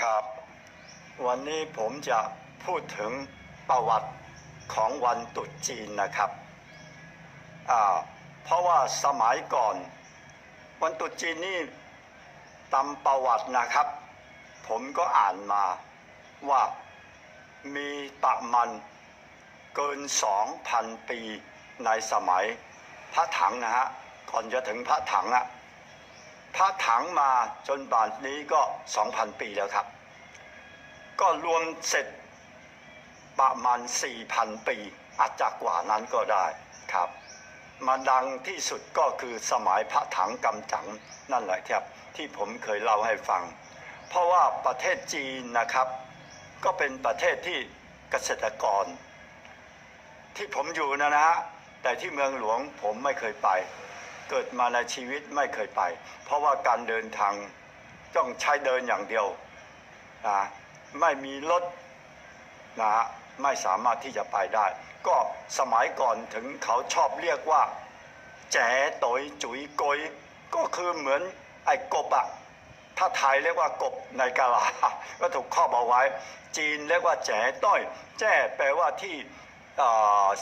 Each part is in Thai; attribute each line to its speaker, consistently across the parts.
Speaker 1: ครับ วันนี้ผมจะพูดถึงประวัติของวันตรุษจีนนะครับอ่าเพราะว่าสมัยก่อน วันตรุษจีนนี่ตามประวัตินะครับ ผมก็อ่านมาว่ามีประมาณเกิน2,000ปีในสมัยพระถังนะฮะก่อนจะถึงพระถังอะ พระถังมาจนป่านนี้ก็ 2,000 ปีแล้วครับ ก็รวมเสร็จประมาณ 4,000 ปี อาจจะกว่านั้นก็ได้ครับ มาดังที่สุดก็คือสมัยพระถังกำจังนั่นแหละครับที่ผมเคยเล่าให้ฟัง เพราะว่าประเทศจีนนะครับ ก็เป็นประเทศที่เกษตรกร ที่ผมอยู่นะนะฮะแต่ที่เมืองหลวงผมไม่เคยไป เกิดมาในชีวิตไม่เคยไป เพราะว่าการเดินทางต้องใช้เดินอย่างเดียวนะไม่มีรถนะฮะไม่สามารถที่จะไปได้ ก็สมัยก่อนถึงเขาชอบเรียกว่า แจ๋ตอยจุยกยก็คือเหมือนไอ้กบอะถ้าไทยเรียกว่ากบในกาลาก็ถูกครอบเอาไว้ จีนเรียกว่าแจ๋ต้อย แจ้แปลว่าที่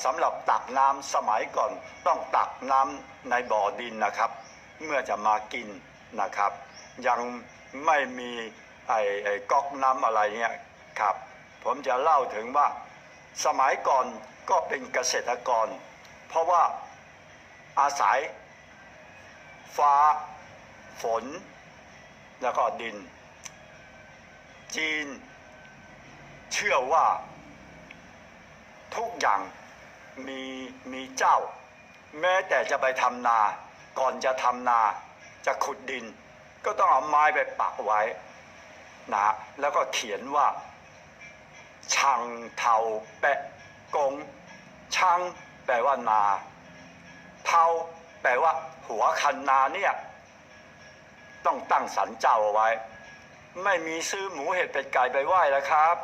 Speaker 1: สำหรับตักน้ำสมัยก่อนต้องตักน้ำในบ่อดินนะครับ เมื่อจะมากินนะครับ ยังไม่มีไอ้ไอ้ก๊อกน้ำอะไรเนี่ยครับ ผมจะเล่าถึงว่าสมัยก่อนก็เป็นเกษตรกร เพราะว่าอาศัย ฟ้า ฝน แล้วก็ดิน จีนเชื่อว่า ทุกอย่างมีมีเจ้า แม้แต่จะไปทำนา ก่อนจะทำนาจะขุดดิน ก็ต้องเอาไม้ไปปักไว้นะแล้วก็เขียนว่าช่างเทาแปะกงช่างแปลว่านาเทาแปลว่า หัวคันนาเนี่ยต้องตั้งสันเจ้าเอาไว้ ไม่มีซื้อหมูเห็ดเป็ดไก่ไปไหว้แล้วครับ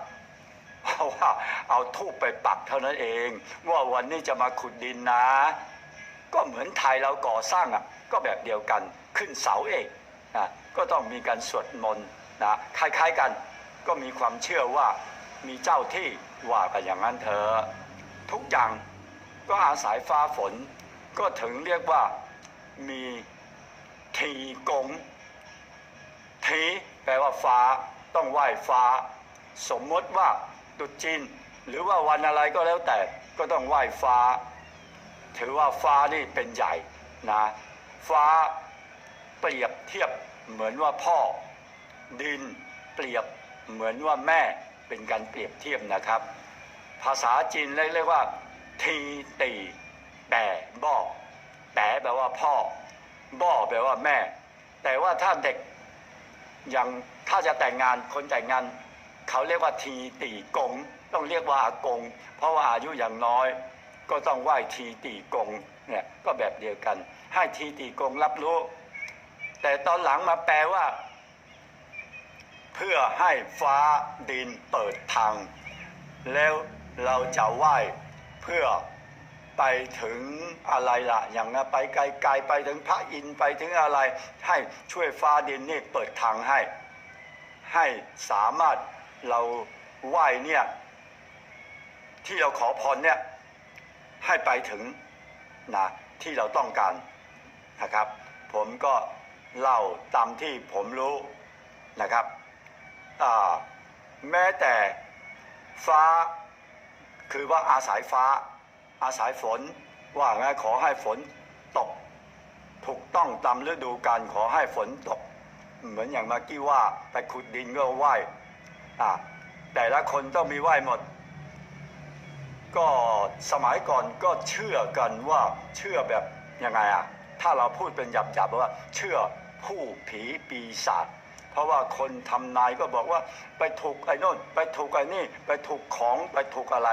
Speaker 1: เพราะว่าเอาทูบไปปักเท่านั้นเอง ว่าวันนี้จะมาขุดดินนะ ก็เหมือนไทยเราก่อสร้างอะก็แบบเดียวกันขึ้นเสาเอกนะก็ต้องมีการสวดมนต์นะคล้ายๆกัน ก็มีความเชื่อว่ามีเจ้าที่ว่ากันอย่างนั้นเถอะทุกอย่างก็อาศัยฟ้าฝน ก็ถึงเรียกว่ามีทีกงทีแปลว่าฟ้าต้องไหว้ฟ้า สมมติว่า ตรุษจีนหรือว่าวันอะไรก็แล้วแต่ก็ต้องไหว้ฟ้า ถือว่าฟ้านี่เป็นใหญ่นะฟ้าเปรียบเทียบเหมือนว่าพ่อ ดินเปรียบเหมือนว่าแม่เป็นการเปรียบเทียบนะครับ ภาษาจีนเรียกว่า ทีตีแต่บ่อแต่แปลว่าพ่อ บ่อแปลว่าแม่ แต่ว่าถ้าเด็กอย่างถ้าจะแต่งงานคนแต่งงาน เขาเรียกว่าทีตีกง ต้องเรียกว่าอากง เพราะว่าอายุอย่างน้อย ก็ต้องไหว้ทีตีกงเนี่ยก็แบบเดียวกัน ให้ทีตีกงรับรู้ แต่ตอนหลังมาแปลว่า เพื่อให้ฟ้าดินเปิดทาง แล้วเราจะไหว้เพื่อไปถึงอะไรล่ะ อย่างนั้นไปไกลๆไปถึงพระอินทร์ไปถึงอะไร ให้ช่วยฟ้าดินนี่เปิดทางให้ ให้สามารถ เราไหว้เนี่ย ที่เราขอพรเนี่ย ให้ไปถึงนะที่เราต้องการนะครับ ผมก็เล่าตามที่ผมรู้นะครับแม้แต่ฟ้าคือว่าอาศัยฟ้า อาศัยฝน ว่าไงขอให้ฝนตก ถูกต้องตามฤดูกาลขอให้ฝนตก เหมือนอย่างเมื่อกี้ว่าไปขุดดินก็ไหว้ อ่าแต่ละคนต้องมีไหว้หมด ก็สมัยก่อนก็เชื่อกันว่าเชื่อแบบยังไงอะถ้าเราพูดเป็นหยับๆว่าเชื่อผู้ผีปีศาจเพราะว่าคนทำนายก็บอกว่าไปถูกไอ้โน่นไปถูกไอ้นี่ ไปถูกของไปถูกอะไร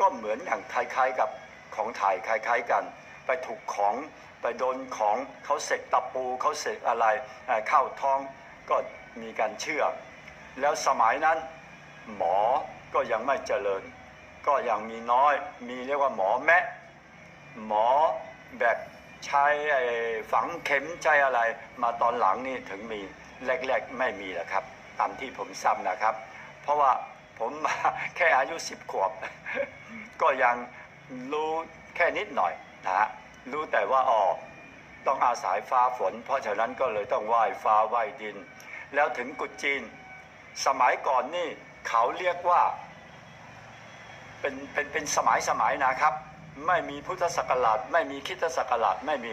Speaker 1: ก็เหมือนอย่างคล้ายๆกับของไทยคล้ายๆกัน ไปถูกของไปโดนของเขาเสกตะปูเขาเสกอะไรเอ่อเข้าท้องก็มีการเชื่อ แล้วสมัยนั้น หมอก็ยังไม่เจริญ ก็ยังมีน้อย มีเรียกว่าหมอแมะหมอแบบใช้ฝังเข็มใช้อะไร มาตอนหลังนี่ถึงมีแรกๆไม่มีหรอกครับ ตามที่ผมซ้ำนะครับ เพราะว่าผมมาแค่อายุสิบขวบ ก็ยังรู้แค่นิดหน่อยนะฮะรู้แต่ว่าอ๋อต้องอาศัยฟ้าฝน เพราะฉะนั้นก็เลยต้องไหว้ฟ้าไหว้ดิน แล้วถึงกุดจีน สมัยก่อนนี่เขาเรียกว่าเป็นเป็นเป็นสมัยสมัยนะครับ ไม่มีพุทธศักราชไม่มีคิดศักราชไม่มี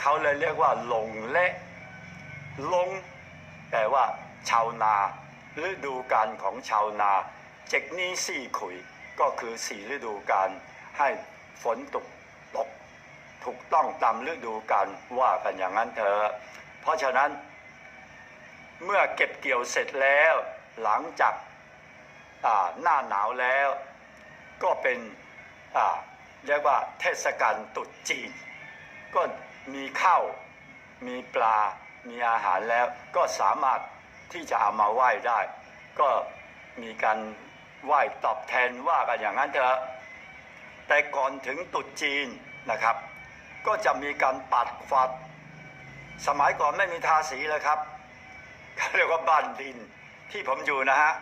Speaker 1: เขาเลยเรียกว่าหลงเละลงแปลว่าชาวนาฤดูกาลของชาวนา เจกนี้สี่ขุยก็คือสี่ฤดูกาลให้ฝนตกตกถูกต้องตามฤดูกาลว่ากันอย่างนั้นเถอะเพราะฉะนั้น เมื่อเก็บเกี่ยวเสร็จแล้ว หลังจากหน้าหนาวแล้ว ก็เป็นเรียกว่าเทศกาลตรุษจีน ก็มีข้าวมีปลา มีอาหารแล้วก็สามารถที่จะเอามาไหว้ได้ ก็มีการไหว้ตอบแทนว่ากันอย่างนั้นเถอะ แต่ก่อนถึงตรุษจีนนะครับ ก็จะมีการปัดฟัด สมัยก่อนไม่มีทาสีเลยครับ เขาเรียกว่าบ้านดิน ที่ผมอยู่นะฮะ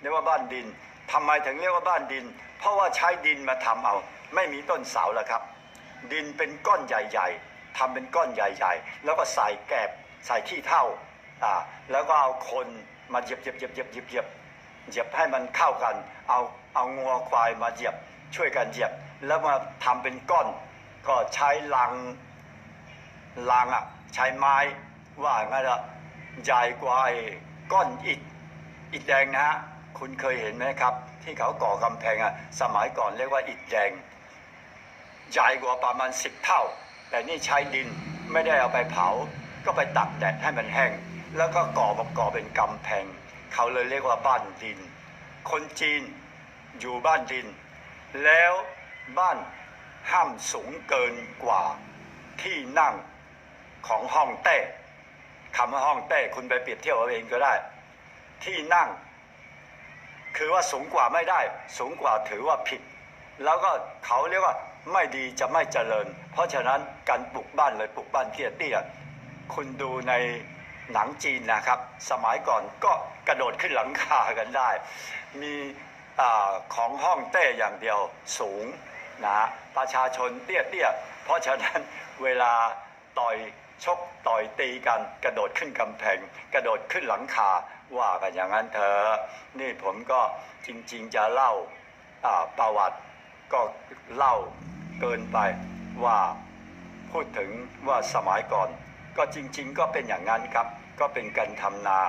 Speaker 1: เรียกว่าบ้านดินทำไมถึงเรียกว่าบ้านดิน เพราะว่าใช้ดินมาทำเอา ไม่มีต้นเสาแล้วครับ ดินเป็นก้อนใหญ่ ๆทำเป็นก้อนใหญ่ ๆ แล้วก็ใส่แกบใส่ขี้เท่าอ่าแล้วก็เอาคนมาเหยียบเหยียบเหยียบเหยียบเหยียบเหยียบเหยียบให้มันเข้ากัน เอาเอางัวควายมาเหยียบช่วยกันเหยียบ แล้วมาทำเป็นก้อน ก็ใช้ลังรางอะใช้ไม้ว่างั้นละ ใหญ่กว่าไอ้ก้อนอิฐอิฐแดงนะฮะคุณเคยเห็นไหมครับ ที่เขาก่อกำแพงอะสมัยก่อนเรียกว่าอิฐแดง ใหญ่กว่าประมาณสิบเท่า แต่นี่ใช้ดินไม่ได้เอาไปเผา ก็ไปตักแดดให้มันแห้ง แล้วก็ก่อประกอบเป็นกำแพง เขาเลยเรียกว่าบ้านดิน คนจีนอยู่บ้านดิน แล้วบ้านห้ามสูงเกินกว่าที่นั่งของห้องเต้ คำว่าห้องเต้คุณไปเปรียบเทียบเอาเองก็ได้ ที่นั่ง คือว่าสูงกว่าไม่ได้ สูงกว่าถือว่าผิด แล้วก็เขาเรียกว่าไม่ดีจะไม่เจริญ เพราะฉะนั้นการปลูกบ้านเลยปลูกบ้านเตี้ยเตี้ยคุณดูในหนังจีนนะครับ สมัยก่อนก็กระโดดขึ้นหลังคากันได้ มีอของห้องเต้อย่างเดียวสูงนะประชาชนเตี้ยเตี้ยเพราะฉะนั้นเวลา ต่อยชกต่อยตีกันกระโดดขึ้นกำแพงกระโดดขึ้นหลังคาว่ากันอย่างนั้นเถอะนี่ผมก็จริงๆจะเล่าประวัติก็เล่าเกินไปว่าพูดถึงว่าสมัยก่อน ก็จริง ๆ ก็เป็นอย่างนั้นครับ ก็เป็นการทำนา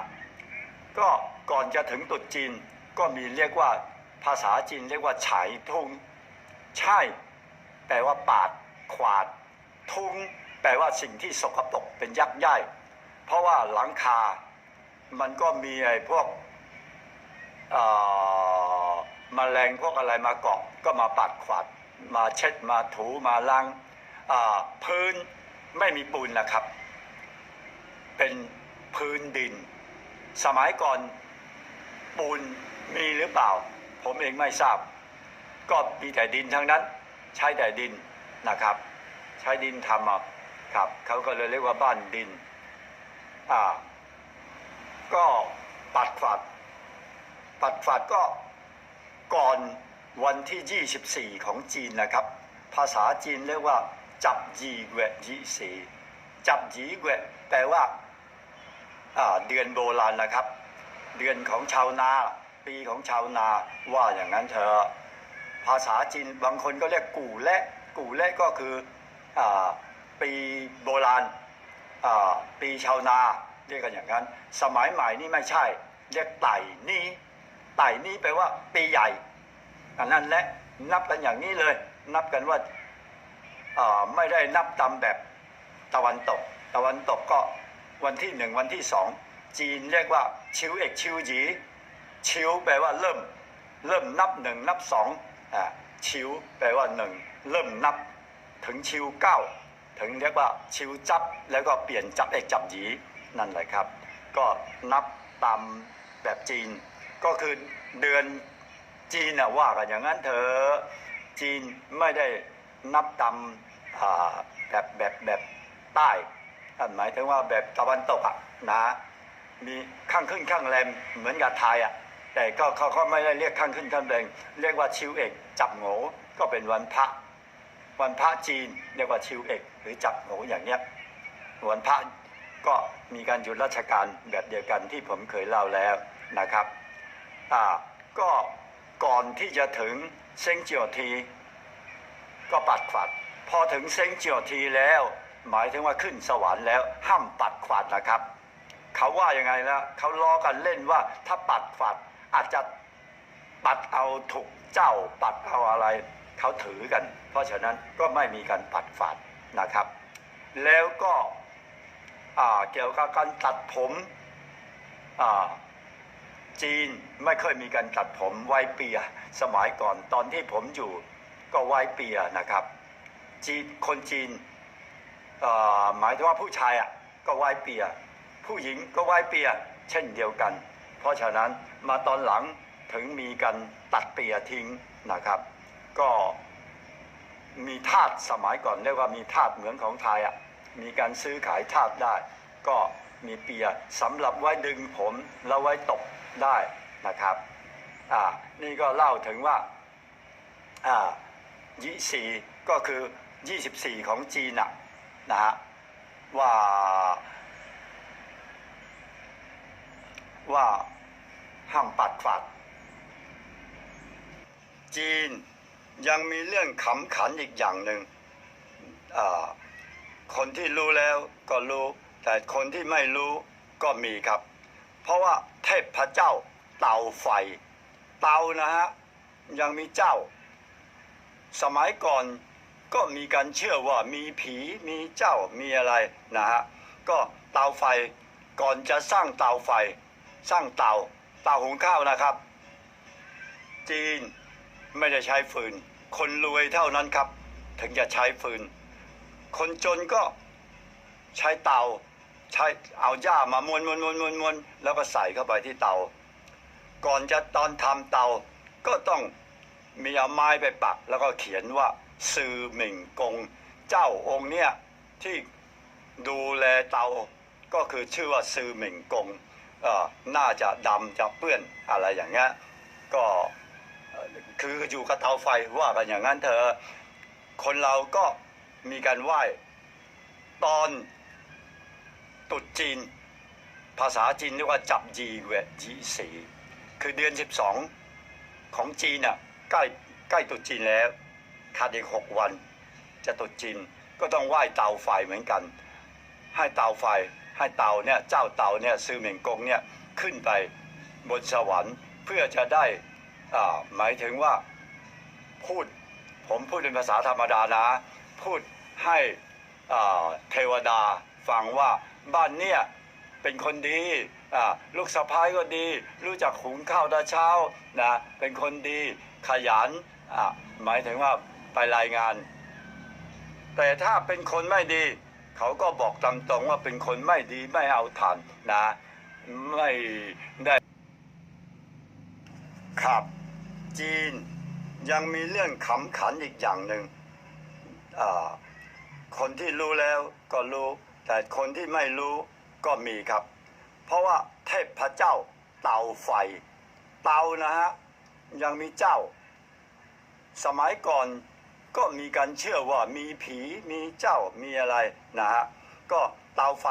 Speaker 1: ก็ก่อนจะถึงตรุษจีนก็มีเรียกว่าภาษาจีนเรียกว่าฉายทุงใช่ แปลว่าปาดขวาดทุง แปลว่าสิ่งที่สกปรกเป็นยักษ์ใหญ่เพราะว่าหลังคา มันก็มีไอ้พวกมแมลงพวกอะไรมาเกาะก็มาปัดขวาดมาเช็ดมาถูมาล้างพื้นไม่มีปูนนะครับ เป็นพื้นดิน สมัยก่อนปูนมีหรือเปล่า ผมเองไม่ทราบ ก็มีแต่ดินทั้งนั้น ใช้แต่ดินนะครับ ใช้ดินทำอะ ครับเขาก็เลยเรียกว่าบ้านดิน อ่า ก็ปัดฝัด ปัดฝัดก็ก่อนวันที่ 24 ของจีนนะครับ ภาษาจีนเรียกว่า จับยีเวยี่สีจับยีเวแปลว่าอ่าเดือนโบราณนะครับ เดือนของชาวนา ปีของชาวนาว่าอย่างนั้นเถอะภาษาจีนบางคนก็เรียกกู่และกู่และก็คืออา ปีโบราณปีชาวนาเรียกกันอย่างนั้น สมัยใหม่นี่ไม่ใช่ เรียกไต่นี้ไต่นี้แปลว่าปีใหญ่อันนั้นแหละนับกันอย่างนี้เลย นับกันว่าไม่ได้นับตามแบบตะวันตก ตะวันตกก็วันที่หนึ่งวันที่สองจีนเรียกว่าชิวเอกชิวหยีชิวแปลว่าเริ่ม เริ่มนับหนึ่งนับสองอ่าชิวแปลว่าหนึ่งเริ่มนับถึงชิวเก้า ถึงเรียกว่าชิวจับแล้วก็เปลี่ยนจับเอกจับหยีนั่นแหละครับ ก็นับตามแบบจีน ก็คือเดือนจีนนะว่ากันอย่างนั้นเถอะจีนไม่ได้นับตามแบบแบบแบบใต้อ่าหมายถึงว่าแบบตะวันตกอะนะมีข้างขึ้นข้างแรมเหมือนกับไทยอะแต่ก็เขาก็ไม่ได้เรียกข้างขึ้นข้างแรมเรียกว่าชิวเอกจับโงก็เป็นวันพระ วันพระจีนเรียกว่าชิวเอก หรือจับโงอย่างเนี้ยวันพระก็มีการหยุดราชการแบบเดียวกันที่ผมเคยเล่าแล้วนะครับอ่าก็ก่อนที่จะถึงเซ็งเจียวที ก็ปัดขวัด พอถึงเซ็งเจียวทีแล้ว หมายถึงว่าขึ้นสวรรค์แล้วห้ามปัดขวัดนะครับ เขาว่ายังไงนะเขาล้อกันเล่นว่าถ้าปัดขวัดอาจจะปัดเอาถูกเจ้าปัดเอาอะไร เขาถือกัน ราะฉะนั้นก็ไม่มีการปัดฝาดนะครับ แล้วก็เกี่ยวกับการตัดผมจีนไม่เคยมีการตัดผมไว้เปีย สมัยก่อนตอนที่ผมอยู่ก็ไว้เปียนะครับจีนคนจีนหมายถึงว่าผู้ชายอะก็ไว้เปีย ผู้หญิงก็ไว้เปีย เช่นเดียวกัน เพราะฉะนั้นมาตอนหลังถึงมีการตัดเปียทิ้งนะครับ ก็ มีทาสสมัยก่อนเรียกว่ามีทาสเหมือนของไทยอะมีการซื้อขายทาสได้ ก็มีเปียสำหรับไว้ดึงผมแล้วไว้ตบได้นะครับอ่านี่ก็เล่าถึงว่าอ่ายี่สีก็คือ 24 ของจีนน่ะนะฮะว่าว่าห้ามปัดฝัดจีน ยังมีเรื่องขำขันอีกอย่างหนึ่งคนที่รู้แล้วก็รู้ แต่คนที่ไม่รู้ก็มีครับ เพราะว่าเทพพระเจ้าเตาไฟ เตานะฮะยังมีเจ้า สมัยก่อนก็มีการเชื่อว่ามีผีมีเจ้ามีอะไรนะฮะก็เตาไฟก่อนจะสร้างเตาไฟ สร้างเตาเตาหุงข้าวนะครับ จีน ไม่ได้ใช้ฟืน คนรวยเท่านั้นครับ ถึงจะใช้ฟืน คนจนก็ใช้เตาใช้เอาหญ้ามามวนมวนมวนมวนมวนแล้วก็ใส่เข้าไปที่เตา ก่อนจะตอนทำเตาก็ต้องมีเอาไม้ไปปัก แล้วก็เขียนว่าซือหมิงกง เจ้าองค์เนี่ยที่ดูแลเตาก็คือชื่อว่าซือหมิงกงเอ่อน่าจะดำจะเปื้อนอะไรอย่างเงี้ยก็ คืออยู่กับเตาไฟว่ากันอย่างนั้นเธอะคนเราก็มีการไหว้ ตอนตรุษจีน ภาษาจีนเรียกว่าจับยีเวจีสีคือเดือน 12 ของจีนน่ะใกล้ใกล้ตรุษจีนแล้วขาดอีกหกวัน จะตรุษจีนก็ต้องไหว้เตาไฟเหมือนกัน ให้เตาไฟให้เตาเนี่ยเจ้าเตาเนี่ยซือเหม่งกงเนี่ยขึ้นไปบนสวรรค์เพื่อจะได้ หมายถึงว่าพูดผมพูดเป็นภาษาธรรมดานะ พูดให้เทวดาฟังว่าบ้านเนี่ยเป็นคนดีลูกสะพ้ายก็ดี รู้จักหุงข้าวตอนเช้านะเป็นคนดีขยันหมายถึงว่าไปรายงาน แต่ถ้าเป็นคนไม่ดี เขาก็บอกตามตรงว่าเป็นคนไม่ดีไม่เอาทานนะ ไม่ได้ ครับ จีนยังมีเรื่องขำขันอีกอย่างหนึ่งคนที่รู้แล้วก็รู้ แต่คนที่ไม่รู้ก็มีครับ เพราะว่าเทพพเจ้าเตาไฟ เตานะฮะยังมีเจ้า สมัยก่อนก็มีการเชื่อว่ามีผีมีเจ้ามีอะไรนะฮะก็เตาไฟ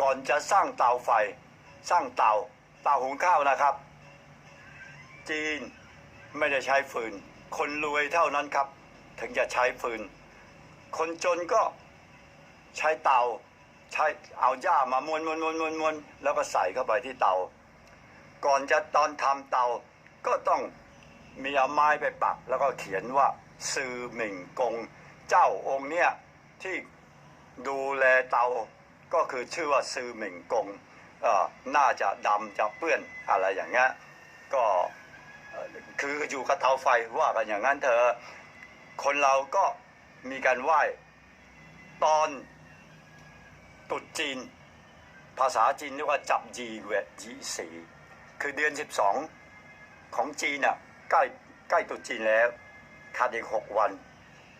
Speaker 1: ก่อนจะสร้างเตาไฟ สร้างเตาเตาหุงข้าวนะครับ จีนไม่ได้ใช้ฟืน คนรวยเท่านั้นครับ ถึงจะใช้ฟืน คนจนก็ใช้เตาใช้เอาหญ้ามามวนมวนมวนมวนมวนแล้วก็ใส่เข้าไปที่เตา ก่อนจะตอนทำเตาก็ต้องมีเอาไม้ไปปัก แล้วก็เขียนว่าซือหมิงกง เจ้าองค์เนี่ยที่ดูแลเตาก็คือชื่อว่าซือหมิงกงน่าจะดำจะเปื้อนอะไรอย่างเงี้ยก็ คืออยู่กับเตาไฟว่ากันอย่างนั้นเถอะคนเราก็มีการไหว้ตอนตรุษจีน ภาษาจีนเรียกว่าจับยีเวจีสีคือเดือน 12 ของจีนน่ะใกล้ใกล้ตรุษจีนแล้วขาดอีกหกวัน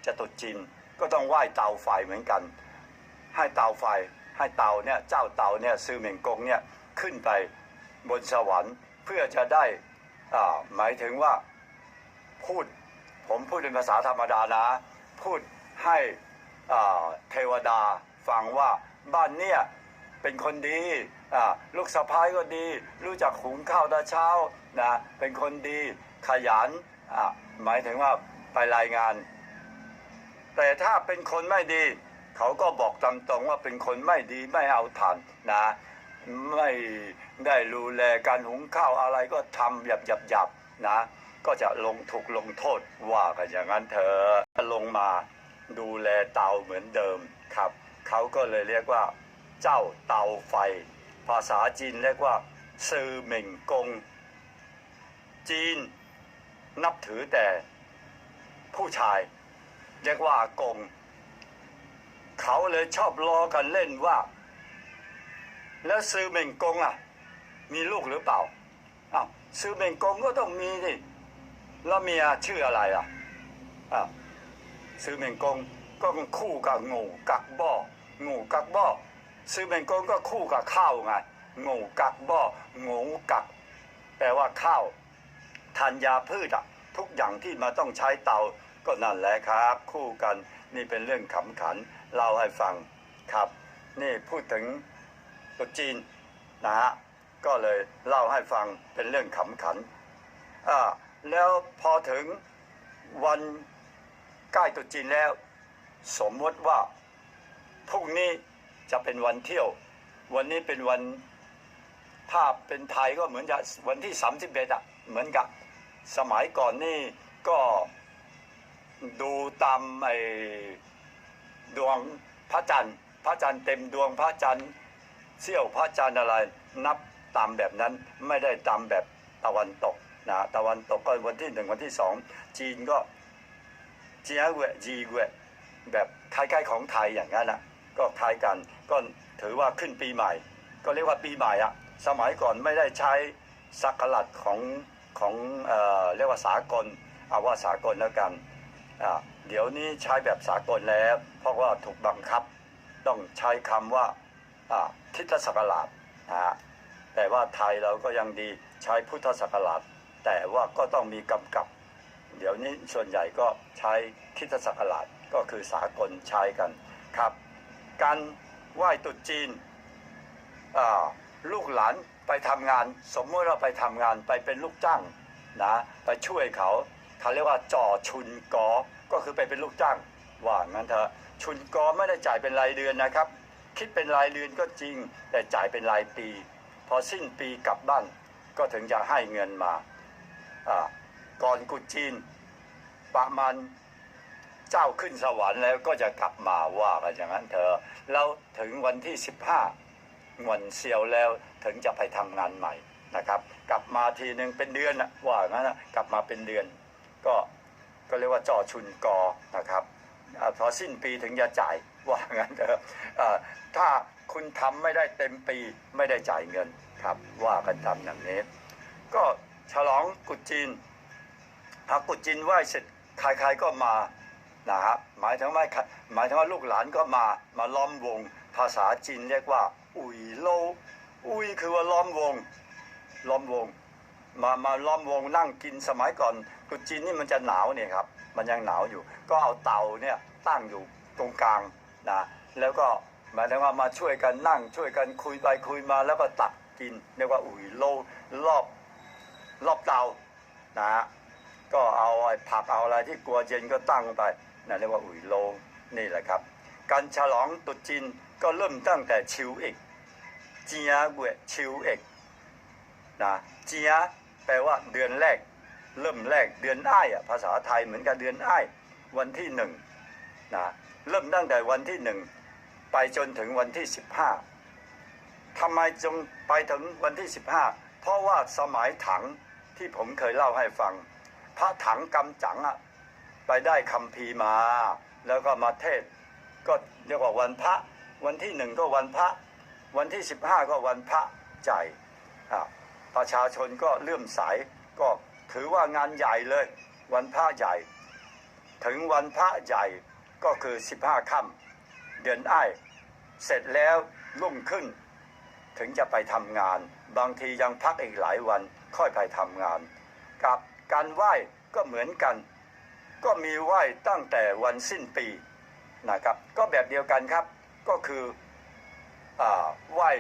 Speaker 1: จะตรุษจีนก็ต้องไหว้เตาไฟเหมือนกัน ให้เตาไฟให้เตาเนี่ยเจ้าเตาเนี่ยซือเหม่งกงเนี่ยขึ้นไปบนสวรรค์เพื่อจะได้อ่าหมายถึงว่า พูดผมพูดเป็นภาษาธรรมดานะ พูดให้เทวดาฟังว่าบ้านเนี่ยเป็นคนดีลูกสะพ้ายก็ดี รู้จักหุงข้าวตาเช้านะเป็นคนดีขยันหมายถึงว่าไปรายงาน แต่ถ้าเป็นคนไม่ดี เขาก็บอกตามตรงว่าเป็นคนไม่ดีไม่เอาทันนะไม่ได้ดูแลการหุงข้าวอะไรก็ทำหยับหยับหยับนะ ก็จะลงถูกลงโทษว่ากันอย่างนั้นเธอะลงมาดูแลเตาเหมือนเดิมครับ เขาก็เลยเรียกว่า เจ้าเตาไฟ ภาษาจีนเรียกว่าซือเหม่งกง จีน นับถือแต่ผู้ชาย เรียกว่ากง เขาเลยชอบล้อกันเล่นว่า แล้วซือเหม่งกงอะ มีลูกหรือเปล่าอ้าวซือเหม่งกงก็ต้องมีนี่ แล้วเมียชื่ออะไรอะอ้าวซื้อเหมงกงก็คู่กับงูกักบ่องูกักบ่อซื้อเหมงกงก็คู่กับข้าวไงงูกักบ่องูกัก แปลว่าข้าวธัญญาพืชอะทุกอย่างที่มาต้องใช้เตาก็นั่นแหละครับ คู่กันนี่เป็นเรื่องขำขันเล่าให้ฟังครับ นี่พูดถึงตุจีนนะฮะก็เลยเล่าให้ฟังเป็นเรื่องขำขันอ่า แล้วพอถึงวันใกล้ตุจีนแล้ว สมมติว่าพรุ่งนี้จะเป็นวันเที่ยว วันนี้เป็นวันถ้าเป็นไทยก็เหมือนจะวันที่สามสิบเอ็ดอะเหมือนกับสมัยก่อนนี่ก็ดูตามไอ้ดวงพระจันทร์พระจันทร์เต็มดวงพระจันทร์เสี้ยวพระจันทร์อะไรนับตามแบบนั้นไม่ได้ตามแบบตะวันตก นะตะวันตกก็วันที่หนึ่งวันที่สองจีนก็เจียเวจีเวแบบคล้ายๆของไทยอย่างนั้นนะก็คล้ายกันก็ถือว่าขึ้นปีใหม่ ก็เรียกว่าปีใหม่อะสมัยก่อนไม่ได้ใช้สักลัดของของเอ่อเรียกว่าสากลเอาว่าสากลแล้วกันอ่าเดี๋ยวนี้ใช้แบบสากลแล้ว เพราะว่าถูกบังคับ ต้องใช้คำว่าอ่าคริดศักราชนะฮะแต่ว่าไทยเราก็ยังดีใช้พุทธศักราช แต่ว่าก็ต้องมีกำกับ เดี๋ยวนี้ส่วนใหญ่ก็ใช้คิดศักราชก็คือสากลใช้กันครับ การไหว้ตรุษจีนลูกหลานไปทำงาน สมมติเราไปทำงานไปเป็นลูกจ้างนะไปช่วยเขาเขาเรียกว่าจ่อชุนกอก็คือไปเป็นลูกจ้างว่างั้นเถอะชุนกอไม่ได้จ่ายเป็นรายเดือนนะครับ คิดเป็นรายเดือนก็จริง แต่จ่ายเป็นรายปี พอสิ้นปีกลับบ้านก็ถึงจะให้เงินมา ก่อนกุจีน ประมาณเจ้าขึ้นสวรรค์แล้วก็จะกลับมาว่ากันอย่างนั้นเถอะแล้วถึงวันที่ 15วันเซียวแล้วถึงจะไปทำงานใหม่นะครับ กลับมาทีหนึ่งเป็นเดือนว่างั้นนะกลับมาเป็นเดือน ก็ก็เรียกว่าจ่อชุนกอนะครับพอสิ้นปีถึงจะจ่ายว่างั้นเถอะถ้าคุณทำไม่ได้เต็มปีไม่ได้จ่ายเงินครับ ว่ากันทำอย่างนี้ ก็ ฉลองกุดจีนพอกุดจีนไหว้เสร็จใครๆก็มานะฮะหมายถึงว่าหมายถึงว่าลูกหลานก็มามาล้อมวง ภาษาจีนเรียกว่า อุยโลอุยคือว่าล้อมวงล้อมวง มามาล้อมวงนั่งกินสมัยก่อนตรุจีนนี่มันจะหนาวเนี่ยครับมันยังหนาวอยู่ ก็เอาเตาเนี่ยตั้งอยู่ตรงกลางนะแล้วก็หมายถึงว่ามาช่วยกันนั่งช่วยกันคุยไปคุยมาแล้วก็ตักกินเรียกว่าอุยโลรอบ รอบเตานะฮะก็เอาไอ้ผักเอาอะไรที่กลัวเย็นก็ตั้งไปนั่นเรียกว่าอุ๋ยโลงนี่แหละครับ การฉลองตุจีนก็เริ่มตั้งแต่ชิวเอกเจียเวชิวเอกนะเจียแปลว่าเดือนแรก เริ่มแรกเดือนอ้ายอะภาษาไทยเหมือนกับเดือนอ้ายวันที่หนึ่งนะเริ่มตั้งแต่วันที่หนึ่งไปจนถึงวันที่สิบห้าทำไมจงไปถึงวันที่สิบห้าเพราะว่าสมัยถัง ที่ผมเคยเล่าให้ฟัง พระถังกำจังอะไปได้คำพีมา แล้วก็มาเทศ ก็เรียกว่าวันพระ วันที่หนึ่งก็วันพระ วันที่สิบห้าก็วันพระใจอะประชาชนก็เลื่อมใสก็ถือว่างานใหญ่เลย วันพระใหญ่ ถึงวันพระใหญ่ก็คือสิบห้าค่ำเดือนอ้ายเสร็จแล้วรุ่งขึ้น ถึงจะไปทำงาน บางทียังพักอีกหลายวัน ค่อยไปทำงาน กับการไหว้ก็เหมือนกัน ก็มีไหว้ตั้งแต่วันสิ้นปีนะครับ ก็แบบเดียวกันครับ ก็คืออไหว้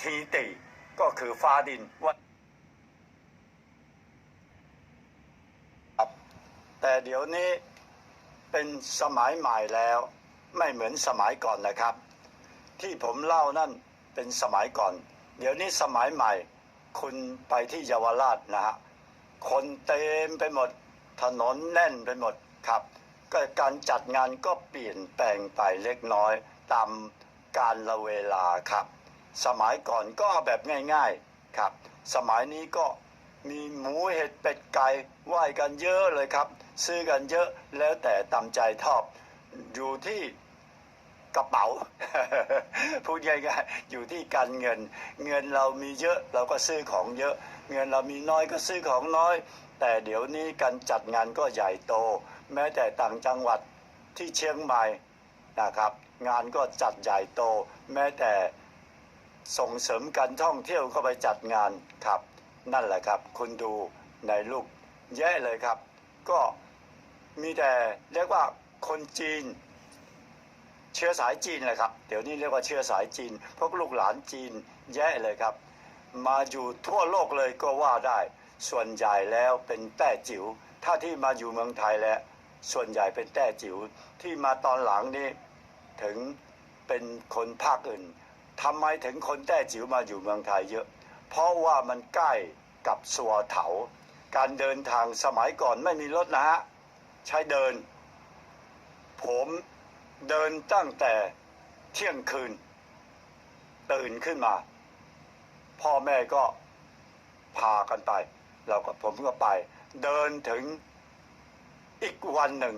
Speaker 1: ทีติก็คือฟ้าดินวันแต่เดี๋ยวนี้เป็นสมัยใหม่แล้วไม่เหมือนสมัยก่อนนะครับ ที่ผมเล่านั่นเป็นสมัยก่อน เดี๋ยวนี้สมัยใหม่ คุณไปที่เยาวราชนะฮะคนเต็มไปหมดถนนแน่นไปหมดครับก็การจัดงานก็เปลี่ยนแปลงไปเล็กน้อยตามการละเวลาครับ สมัยก่อนก็แบบง่ายๆครับ สมัยนี้ก็มีหมูเห็ดเป็ดไก่ไหว้กันเยอะเลยครับ ซื้อกันเยอะแล้วแต่ตามใจชอบ อยู่ที่ กระเป๋า พูดง่ายๆอยู่ที่การเงิน เงินเรามีเยอะเราก็ซื้อของเยอะ เงินเรามีน้อยก็ซื้อของน้อย แต่เดี๋ยวนี้การจัดงานก็ใหญ่โต แม้แต่ต่างจังหวัดที่เชียงใหม่นะครับ งานก็จัดใหญ่โต แม้แต่ส่งเสริมการท่องเที่ยวเข้าไปจัดงานครับ นั่นแหละครับ คุณดูในลูกแย่เลยครับ ก็มีแต่เรียกว่าคนจีน เชื้อสายจีนเลยครับ เดี๋ยวนี้เรียกว่าเชื้อสายจีน พวกลูกหลานจีนแย่เลยครับ มาอยู่ทั่วโลกเลยก็ว่าได้ ส่วนใหญ่แล้วเป็นแต้จิ๋ว ถ้าที่มาอยู่เมืองไทยแล้ว ส่วนใหญ่เป็นแต้จิ๋ว ที่มาตอนหลังนี่ถึงเป็นคนภาคอื่นทำไมถึงคนแต้จิ๋วมาอยู่เมืองไทยเยอะ เพราะว่ามันใกล้กับสัวเถา การเดินทางสมัยก่อนไม่มีรถนะฮะ ใช้เดิน ผม เดินตั้งแต่เที่ยงคืน ตื่นขึ้นมา พ่อแม่ก็พากันไป เราก็ผมก็ไป เดินถึงอีกวันหนึ่ง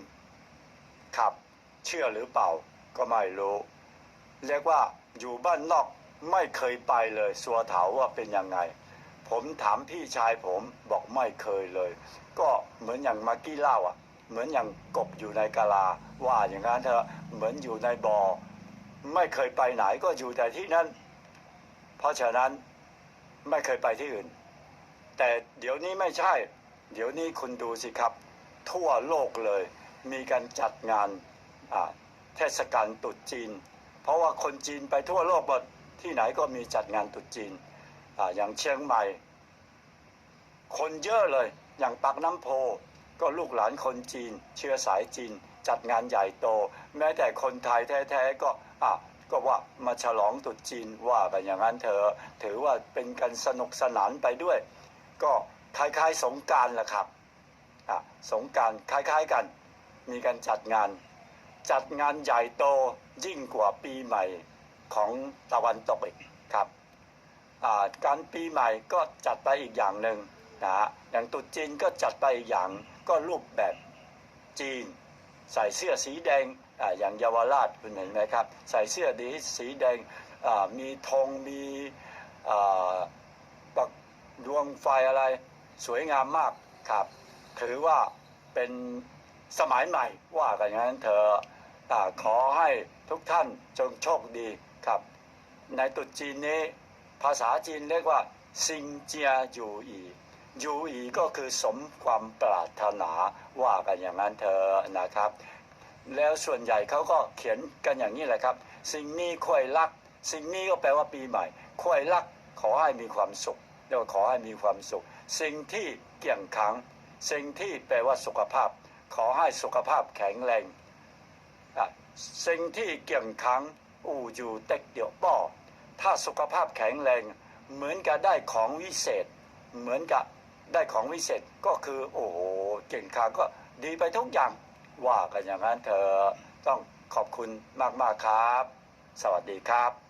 Speaker 1: ครับเชื่อหรือเปล่าก็ไม่รู้ เรียกว่าอยู่บ้านนอกไม่เคยไปเลยสัวเถาว่าเป็นยังไง ผมถามพี่ชายผมบอกไม่เคยเลย ก็เหมือนอย่างมากี้เล่าอะ เหมือนอย่างกบอยู่ในกะลา ว่าอย่างนั้นเถอะเหมือนอยู่ในบอ่อไม่เคยไปไหนก็อยู่แต่ที่นั่น เพราะฉะนั้นไม่เคยไปที่อื่น แต่เดี๋ยวนี้ไม่ใช่ เดี๋ยวนี้คุณดูสิครับ ทั่วโลกเลย มีการจัดงานเทศกาลตรุษจีน เพราะว่าคนจีนไปทั่วโลกหมดที่ไหนก็มีจัดงานตรุษจีนออย่างเชียงใหม่ คนเยอะเลยอย่างปากน้ำโพ ก็ลูกหลานคนจีน เชื้อสายจีน จัดงานใหญ่โต แม้แต่คนไทยแท้ๆก็อะก็ว่ามาฉลองตรุษจีนว่ากันอย่างนั้นเถอถือว่าเป็นการสนุกสนานไปด้วย ก็คล้ายๆสงการแหละครับอะสงการคล้ายๆกัน มีการจัดงาน จัดงานใหญ่โตยิ่งกว่าปีใหม่ของตะวันตกอีกครับอ่าการปีใหม่ก็จัดไปอีกอย่างหนึ่งนะฮะอย่างตรุษจีนก็จัดไปอีกอย่าง ก็รูปแบบจีน ใส่เสื้อสีแดงออย่างเยาวราชคุณเห็นไหมครับ ใส่เสื้อดีสีแดงมีธงมีปักดวงไฟอะไรสวยงามมากครับ ถือว่าเป็นสมัยใหม่ว่ากันอย่างนั้นเถอะขอให้ทุกท่านจงโชคดีครับ ในตุจีนนี้ ภาษาจีนเรียกว่าซิงเจียอยู่อี ยูอีก็คือสมความปรารถนาว่ากันอย่างนั้นเถอนะครับ แล้วส่วนใหญ่เขาก็เขียนกันอย่างนี้แหละครับ สิ่งนี้ควยรัก สิ่งนี้ก็แปลว่าปีใหม่ควยรักขอให้มีความสุขเรียกว่าขอให้มีความสุข สิ่งที่เกี่ยงขัง สิ่งที่แปลว่าสุขภาพ ขอให้สุขภาพแข็งแรงสิ่งที่เกี่ยงขังอู่อยู่เต็กเดียวป้อถ้าสุขภาพแข็งแรง เหมือนกับได้ของวิเศษ เหมือนกับ ได้ของวิเศษก็คือโอ้โหเก่งขาก็ดีไปทุกอย่างว่ากันอย่างนั้นเธอต้องขอบคุณมากๆครับ สวัสดีครับ